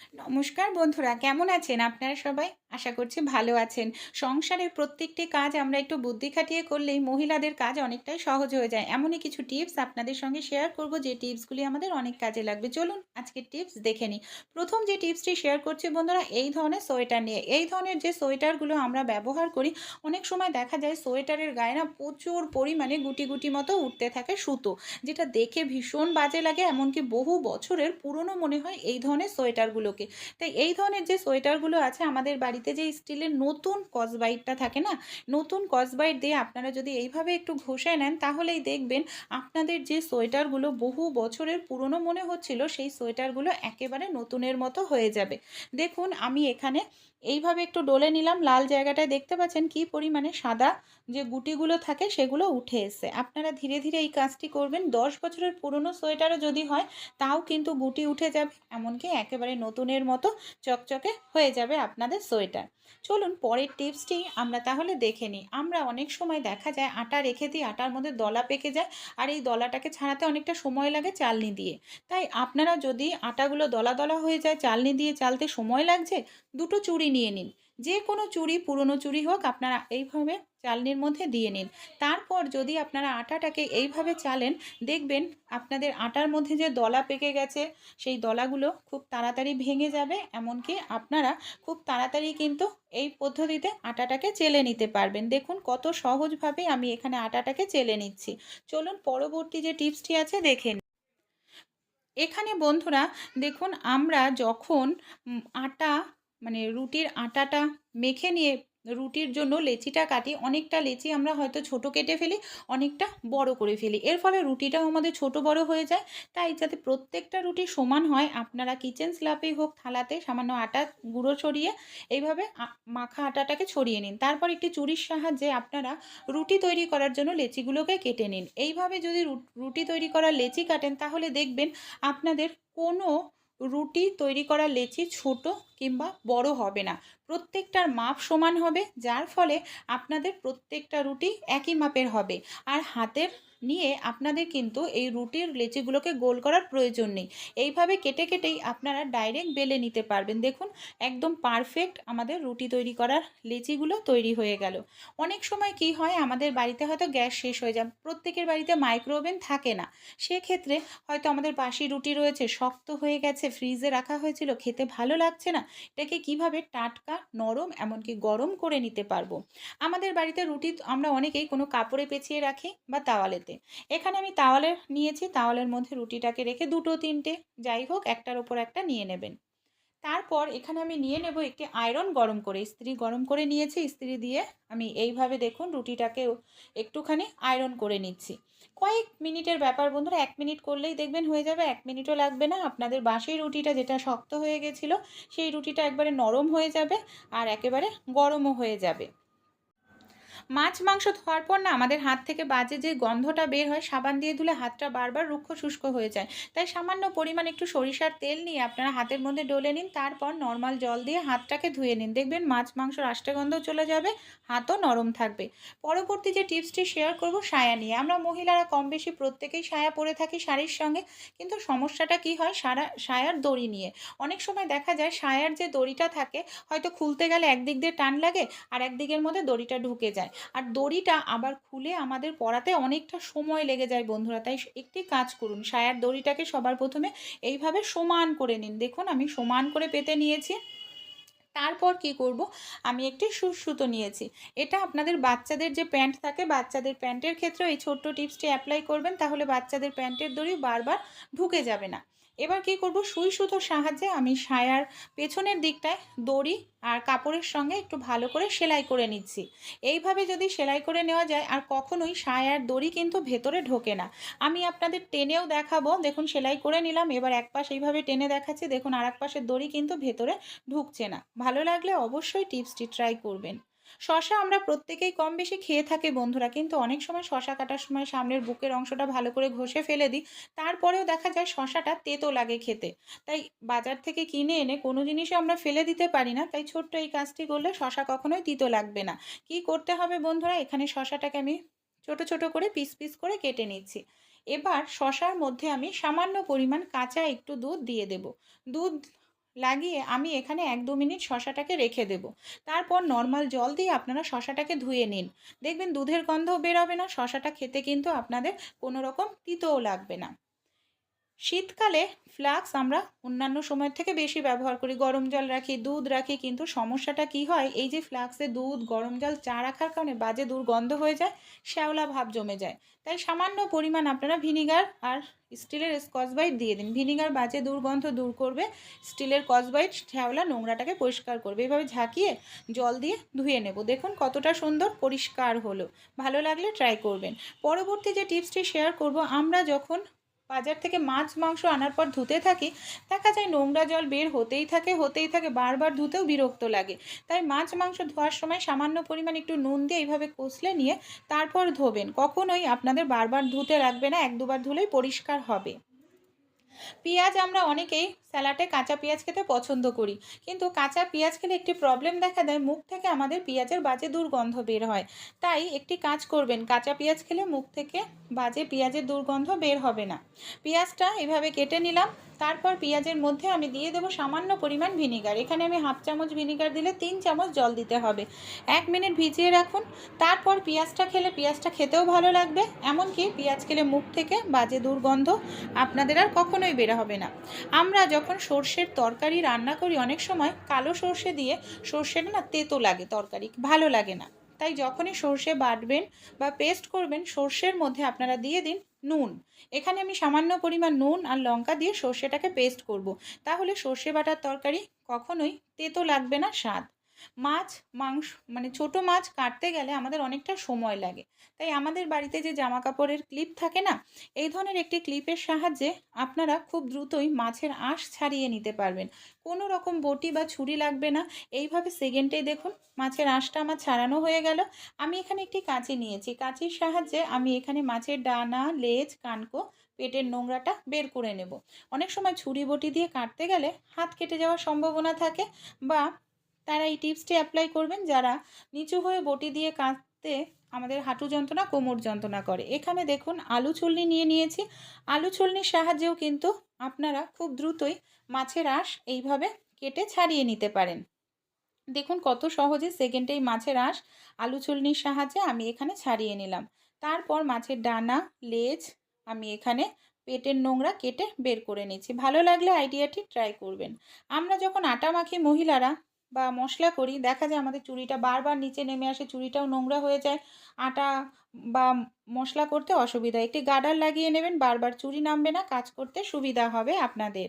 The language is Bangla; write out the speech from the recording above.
নমস্কার বন্ধুরা কেমন আছেন আপনারা সবাই? আশা করছি ভালো আছেন। সংসারের প্রত্যেকটি কাজ আমরা একটু বুদ্ধি খাটিয়ে করলেই মহিলাদের কাজ অনেকটাই সহজ হয়ে যায়। এমনই কিছু টিপস আপনাদের সঙ্গে শেয়ার করব যে টিপসগুলি আমাদের অনেক কাজে লাগবে। চলুন আজকের টিপস দেখে নিই। প্রথম যে টিপসটি শেয়ার করছি বন্ধুরা, এই ধরনের সোয়েটার নিয়ে। এই ধরনের যে সোয়েটারগুলো আমরা ব্যবহার করি, অনেক সময় দেখা যায় সোয়েটারের গায়ে না প্রচুর পরিমাণে গুটি গুটি মতো উঠতে থাকে সুতো, যেটা দেখে ভীষণ বাজে লাগে, এমনকি বহু বছরের পুরনো মনে হয় এই ধরনের সোয়েটারগুলোকে। তাই এই ধরনের যে সোয়েটারগুলো আছে আমাদের বাড়িতে যে স্টিলের নতুন কসবাইটটা থাকে না, নতুন কসবাইট দিয়ে আপনারা যদি এইভাবে একটু ঘষে নেন, তাহলেই দেখবেন আপনাদের যে সোয়েটারগুলো বহু বছরের পুরনো মনে হচ্ছিল, সেই সোয়েটারগুলো একেবারে নতুনের মতো হয়ে যাবে। দেখুন, আমি এখানে এইভাবে একটু ডলে নিলাম, লাল জায়গাটায় দেখতে পাচ্ছেন কি পরিমাণে সাদা যে গুটিগুলো থাকে, সেগুলো উঠে এসে আপনারা ধীরে ধীরে এই কাজটি করবেন। দশ বছরের পুরনো সোয়েটারও যদি হয়, তাও কিন্তু গুটি উঠে যাবে, এমনকি একেবারে নতুনের মতো চকচকে হয়ে যাবে আপনাদের সোয়েটার। চলুন পরের টিপসটি আমরা তাহলে দেখে নিই। আমরা অনেক সময় দেখা যায় আটা রেখে দিই আটার মধ্যে দলা পেকে যায় আর এই দলাটাকে ছাড়াতে অনেকটা সময় লাগে চালনি দিয়ে। তাই আপনারা যদি আটাগুলো দলা দলা হয়ে যায় চালনি দিয়ে চালতে সময় লাগছে, দুটো চুড়ি নিয়ে নিন। যে কোনো চুড়ি, পুরনো চুড়ি হোক আপনারা এইভাবে চালনির মধ্যে দিয়ে নিন। তারপর যদি আপনারা আটাটাকে এইভাবে চালেন, দেখবেন আপনাদের আটার মধ্যে যে দলা পেকে গেছে, সেই দলাগুলো খুব তাড়াতাড়ি ভেঙে যাবে, এমনকি আপনারা খুব তাড়াতাড়ি কিন্তু এই পদ্ধতিতে আটাটাকে চেলে নিতে পারবেন। দেখুন কত সহজভাবে আমি এখানে আটাটাকে চেলে নিচ্ছি। চলুন পরবর্তী যে টিপসটি আছে, দেখে এখানে বন্ধুরা, দেখুন আমরা যখন আটা মানে রুটির আটাটা মেখে নিয়ে রুটির জন্য লেচিটা কাটি, অনেকটা লেচি আমরা হয়তো ছোট কেটে ফেলি, অনেকটা বড় করে ফেলি। এর ফলে রুটিটাও আমাদের ছোট বড় হয়ে যায়। তাই যাতে প্রত্যেকটা রুটি সমান হয়, আপনারা কিচেন স্ল্যাপেই হোক, থালাতে সামান্য আটা গুঁড়ো ছড়িয়ে এইভাবে মাখা আটাটাকে ছড়িয়ে নিন। তারপর একটি চুরির সাহায্যে আপনারা রুটি তৈরি করার জন্য লেচিগুলোকে কেটে নিন। এইভাবে যদি রুটি তৈরি করার লেচি কাটেন, তাহলে দেখবেন আপনাদের কোনো রুটি তৈরি করা লেচি ছোট কিংবা বড় হবে না। প্রত্যেকটার মাপ সমান হবে, যার ফলে আপনাদের প্রত্যেকটা রুটি একই মাপের হবে। আর হাতের নিয়ে আপনাদের কিন্তু এই রুটির লেচিগুলোকে গোল করার প্রয়োজন নেই। এইভাবে কেটে কেটেই আপনারা ডাইরেক্ট বেলে নিতে পারবেন। দেখুন, একদম পারফেক্ট আমাদের রুটি তৈরি করার লেচিগুলো তৈরি হয়ে গেল। অনেক সময় কি হয়, আমাদের বাড়িতে হয়তো গ্যাস শেষ হয়ে যায়, প্রত্যেকের বাড়িতে মাইক্রো ওভেন থাকে না। সেক্ষেত্রে হয়তো আমাদের বাসি রুটি রয়েছে, শক্ত হয়ে গেছে ফ্রিজে রাখা হয়েছিল, খেতে ভালো লাগছে না, এটাকে কীভাবে টাটকা, নরম, এমনকি গরম করে নিতে পারব? আমাদের বাড়িতে রুটি আমরা অনেকেই কোনো কাপড়ে পেঁচিয়ে রাখি বা তাওয়ালেতে। এখানে আমি তাওয়ালে নিয়েছি, তাওয়ালের মধ্যে রুটিটাকে রেখে দুটো তিনটে, যাই হোক, একটার ওপর একটা নিয়ে নেবেন। তারপর এখানে আমি নিয়ে নেব একটি আয়রন গরম করে, ইস্ত্রি গরম করে নিয়েছি, ইস্ত্রি দিয়ে আমি এইভাবে দেখুন রুটিটাকে একটুখানি আয়রন করে নিচ্ছি। কয়েক মিনিটের ব্যাপার বন্ধুরা, এক মিনিট করলেই দেখবেন হয়ে যাবে, এক মিনিটও লাগবে না। আপনাদের বাসি রুটিটা যেটা শক্ত হয়ে গেছিল, সেই রুটিটা একবারে নরম হয়ে যাবে আর একেবারে গরমও হয়ে যাবে। মাছ মাংস ধোয়ার পর না আমাদের হাত থেকে বাজে যে গন্ধটা বের হয়, সাবান দিয়ে ধুলে হাতটা বারবার রুক্ষ শুষ্ক হয়ে যায়। তাই সামান্য পরিমাণ একটু সরিষার তেল নিয়ে আপনারা হাতের মধ্যে ডলে নিন, তারপর নর্মাল জল দিয়ে হাতটাকে ধুয়ে নিন। দেখবেন মাছ মাংসর আষ্টে গন্ধ চলে যাবে, হাতও নরম থাকবে। পরবর্তী যে টিপসটি শেয়ার করব সায়া নিয়ে। আমরা মহিলারা কম বেশি প্রত্যেকেই সায়া পরে থাকি শাড়ির সঙ্গে, কিন্তু সমস্যাটা কি হয়? সারা, সায়ার দড়ি নিয়ে। অনেক সময় দেখা যায় সায়ার যে দড়িটা থাকে, হয়তো খুলতে গেলে একদিক দিয়ে টান লাগে আর একদিকের মধ্যে দড়িটা ঢুকে যায়। আর দড়িটা আবার খুলে আমাদের পরাতে অনেকটা সময় লেগে যায় বন্ধুরা, তাই একটি কাজ করুন। সায়ার দড়িটাকে সবার প্রথমে এইভাবে সমান করে নিন। দেখুন, আমি সমান করে পেতে নিয়েছি। তারপর কি করব? আমি একটি সুতো নিয়েছি। এটা আপনাদের বাচ্চাদের যে প্যান্ট থাকে, বাচ্চাদের প্যান্টের ক্ষেত্রে এই ছোট্ট টিপসটি অ্যাপ্লাই করবেন, তাহলে বাচ্চাদের প্যান্টের দড়ি বারবার ঢুকে যাবে না। এবার কি করব? সুই সুতোর সাহায্যে আমি সায়ার পেছনের দিকটায় দড়ি আর কাপড়ের সঙ্গে একটু ভালো করে সেলাই করে নিচ্ছি। এইভাবে যদি সেলাই করে নেওয়া যায়, আর কখনোই সায়ার দড়ি কিন্তু ভেতরে ঢোকে না। আমি আপনাদের টেনেও দেখাবো। দেখুন, সেলাই করে নিলাম। এবার এক পাশ এইভাবে টেনে দেখাচ্ছি। দেখুন আর এক পাশের দড়ি কিন্তু ভেতরে ঢুকছে না। ভালো লাগলে অবশ্যই টিপসটি ট্রাই করবেন। শশা আমরা প্রত্যেকেই কম বেশি খেয়ে থাকি বন্ধুরা, কিন্তু অনেক সময় শশা কাটার সময় সামনের বুকের অংশটা ভালো করে ঘষে ফেলে দিই, তারপরেও দেখা যায় শশাটা তেতো লাগে খেতে। তাই বাজার থেকে কিনে এনে কোনো জিনিসও আমরা ফেলে দিতে পারি না, তাই ছোট্ট এই কাজটি করলে শশা কখনোই তিতো লাগবে না। কি করতে হবে বন্ধুরা, এখানে শশাটাকে আমি ছোট ছোট করে পিস পিস করে কেটে নিচ্ছি। এবার শশার মধ্যে আমি সামান্য পরিমাণ কাঁচা একটু দুধ দিয়ে দেব। দুধ লাগিয়ে আমি এখানে এক দু মিনিট শশাটাকে রেখে দেব। তারপর নর্মাল জল দিয়ে আপনারা শশাটাকে ধুয়ে নিন। দেখবেন দুধের গন্ধও বেরোবে না, শশাটা খেতে কিন্তু আপনাদের কোনো রকম তিতও লাগবে না। শীতকালে ফ্লাক্স আমরা অন্যান্য সময়ের থেকে বেশি ব্যবহার করি। গরম জল রাখি, দুধ রাখি, কিন্তু সমস্যাটা কি হয়? এই যে ফ্লাক্সে দুধ, গরম জল, চা রাখার কারণে বাজে দুর্গন্ধ হয়ে যায়, শ্যাওলা ভাব জমে যায়। তাই সামান্য পরিমাণ আপনারা ভিনিগার আর স্টিলের স্কচবাইট দিয়ে দিন। ভিনিগার বাজে দুর্গন্ধ দূর করবে, স্টিলের কসবাইট শ্যাওলা, নোংরাটাকে পরিষ্কার করবে। এভাবে ঝাঁকিয়ে জল দিয়ে ধুয়ে নেব। দেখুন কতটা সুন্দর, পরিষ্কার হলো। ভালো লাগলে ট্রাই করবেন। পরবর্তী যে টিপসটি শেয়ার করব, আমরা যখন বাজার থেকে মাছ, মাংস আনার পর ধুতে থাকি, দেখা যায় নোংরা জল বের হতেই থাকে হতেই থাকে, বারবার ধুতেও বিরক্ত লাগে। তাই মাছ, মাংস ধোয়ার সময় সামান্য পরিমাণ একটু নুন দিয়ে এইভাবে কষলে নিয়ে তারপর ধোবেন। কখনোই আপনাদের বারবার ধুতে লাগবে না, এক দুবার ধুলেই পরিষ্কার হবে। পেঁয়াজ আমরা অনেকেই স্যালাডে কাঁচা পেঁয়াজ খেতে পছন্দ করি। কিন্তু কাঁচা পেঁয়াজ খেলে একটি প্রবলেম দেখা দেয়, মুখ থেকে আমাদের পেঁয়াজের বাজে দুর্গন্ধ বের হয়। তাই একটি কাজ করবেন, কাঁচা পেঁয়াজ খেলে মুখ থেকে বাজে পেঁয়াজের দুর্গন্ধ বের হবে না। পেঁয়াজটা এভাবে কেটে নিলাম তারপর পেঁয়াজের মধ্যে আমি দিয়ে দেবো সামান্য পরিমাণ ভিনিগার। এখানে আমি হাফ চামচ ভিনিগার দিলে তিন চামচ জল দিতে হবে। এক মিনিট ভিজিয়ে রাখুন। তারপর পেঁয়াজটা খেলে পেঁয়াজটা খেতেও ভালো লাগবে। এমনকি পেঁয়াজ খেলে মুখ থেকে বাজে দুর্গন্ধ আপনাদের আর কখনোই বের হবে না। আমরা যখন সর্ষের তরকারি রান্না করি অনেক সময় কালো সর্ষে দিয়ে সর্ষেটা না তেতো লাগে তরকারি, ভালো লাগে না। তাই যখনই সর্ষে বাটবেন বা পেস্ট করবেন, সর্ষের মধ্যে আপনারা দিয়ে দিন নুন এখানে আমি সামান্য পরিমাণ নুন আর লঙ্কা দিয়ে সর্ষেটাকে পেস্ট করব। তাহলে সর্ষে বাটার তরকারি কখনোই তেতো লাগবে না, স্বাদ মাছ, মাংস মানে ছোট মাছ কাটতে গেলে আমাদের অনেকটা সময় লাগে। তাই আমাদের বাড়িতে যে জামা কাপড়ের ক্লিপ থাকে না, এই ধরনের একটি ক্লিপের সাহায্যে আপনারা খুব দ্রুতই মাছের আঁশ ছাড়িয়ে নিতে পারবেন। কোনো রকম বটি বা ছুরি লাগবে না। এইভাবে সেকেন্ডেই দেখুন, মাছের আঁশটা আমার ছাড়ানো হয়ে গেল। আমি এখানে একটি কাঁচি নিয়েছি। কাঁচির সাহায্যে আমি এখানে মাছের ডানা, লেজ, কানকো, পেটের নোংরাটা বের করে নেব। অনেক সময় ছুরি বটি দিয়ে কাটতে গেলে হাত কেটে যাওয়ার সম্ভাবনা থাকে বা তারা এই টিপসটি অ্যাপ্লাই করবেন যারা নিচু হয়ে বটি দিয়ে কাঁদতে আমাদের হাঁটু যন্ত্রণা, কোমর যন্ত্রণা করে। এখানে দেখুন, আলু চুলনি নিয়ে নিয়েছি। আলু চুলনির সাহায্যেও কিন্তু আপনারা খুব দ্রুতই মাছের আঁশ এইভাবে কেটে ছাড়িয়ে নিতে পারেন। দেখুন, কত সহজে সেকেন্ডেই মাছের আঁশ আলু চুলনির সাহায্যে আমি এখানে ছাড়িয়ে নিলাম। তারপর মাছের ডানা, লেজ আমি এখানে পেটের নোংরা কেটে বের করে নিচ্ছি। ভালো লাগলে আইডিয়াটি ট্রাই করবেন। আমরা যখন আটা মাখি, মহিলারা বা মশলা করি, দেখা যায় আমাদের চুড়িটা বারবার নিচে নেমে আসে, চুড়িটাও নোংরা হয়ে যায়, আটা বা মশলা করতে অসুবিধা একটি গার্ডার লাগিয়ে নেবেন, বারবার চুড়ি নামবে না, কাজ করতে সুবিধা হবে আপনাদের।